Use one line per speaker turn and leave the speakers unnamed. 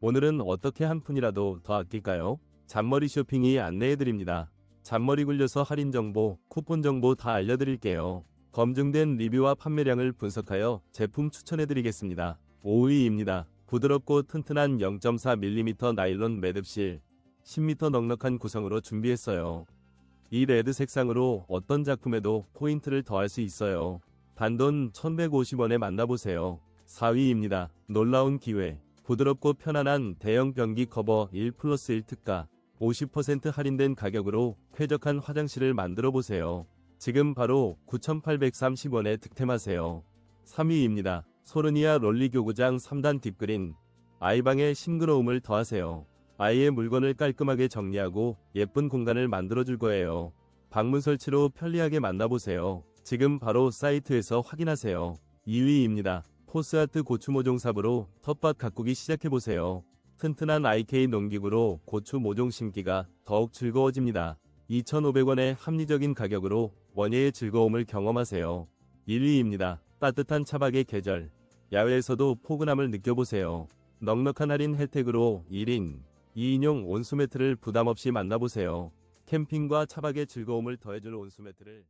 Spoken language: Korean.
오늘은 어떻게 한 푼이라도 더 아낄까요? 잔머리 쇼핑이 안내해드립니다. 잔머리 굴려서 할인 정보, 쿠폰 정보 다 알려드릴게요. 검증된 리뷰와 판매량을 분석하여 제품 추천해드리겠습니다. 5위입니다. 부드럽고 튼튼한 0.4mm 나일론 매듭실, 10m 넉넉한 구성으로 준비했어요. 이 레드 색상으로 어떤 작품에도 포인트를 더할 수 있어요. 단돈 1150원에 만나보세요. 4위입니다. 놀라운 기회. 부드럽고 편안한 대형 변기 커버 1 플러스 1 특가. 50% 할인된 가격으로 쾌적한 화장실을 만들어 보세요. 지금 바로 9,830원에 득템하세요. 3위입니다. 소르니아 롤리 교구장 3단 딥그린. 아이방의 싱그러움을 더하세요. 아이의 물건을 깔끔하게 정리하고 예쁜 공간을 만들어 줄 거예요. 방문 설치로 편리하게 만나보세요. 지금 바로 사이트에서 확인하세요. 2위입니다. 포스아트 고추 모종 삽으로 텃밭 가꾸기 시작해보세요. 튼튼한 IK 농기구로 고추 모종 심기가 더욱 즐거워집니다. 2,500원의 합리적인 가격으로 원예의 즐거움을 경험하세요. 1위입니다. 따뜻한 차박의 계절. 야외에서도 포근함을 느껴보세요. 넉넉한 할인 혜택으로 1인, 2인용 온수매트를 부담 없이 만나보세요. 캠핑과 차박의 즐거움을 더해줄 온수매트를